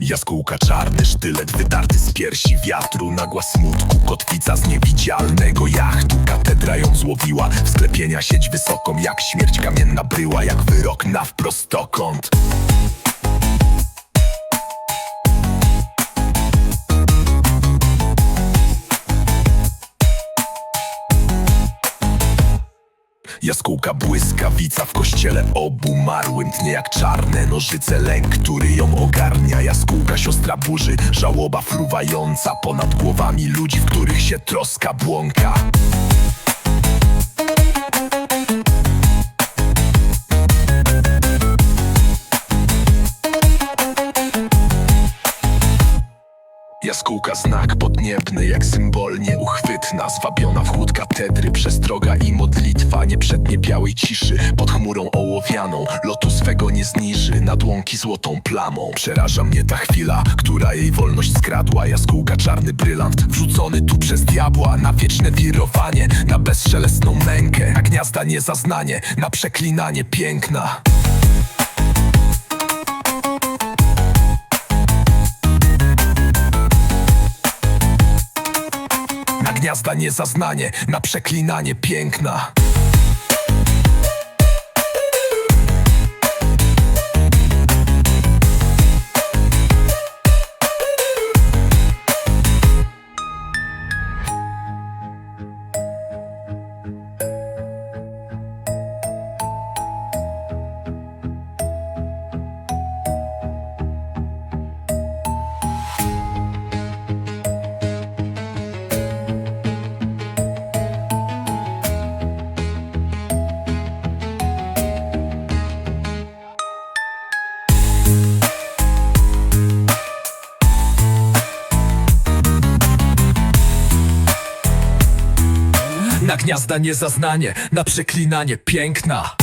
Jaskółka czarny, sztylet wydarty z piersi wiatru. Nagła smutku, kotwica z niewidzialnego jachtu. Katedra ją złowiła, w sklepienia sieć wysoką Jak śmierć kamienna bryła, jak wyrok na wprostokąt Jaskółka błyskawica w kościele obumarłym Tnie jak czarne nożyce lęk, który ją ogarnia. Jaskółka siostra burzy, żałoba fruwająca Ponad głowami ludzi, w których się troska błąka Jaskółka znak podniebny, jak symbolnie uchwytna Zwabiona w chłód katedry, przestroga i modlitwa Nie przednie białej ciszy, pod chmurą ołowianą Lotu swego nie zniży, nad łąki złotą plamą. Przeraża mnie ta chwila, która jej wolność skradła. Jaskółka czarny brylant, wrzucony tu przez diabła Na wieczne wirowanie, na bezszelestną mękę. Na gniazda niezaznanie, na przeklinanie piękna gniazda niezaznanie, na przeklinanie piękna Na gniazda niezaznanie, na przeklinanie piękna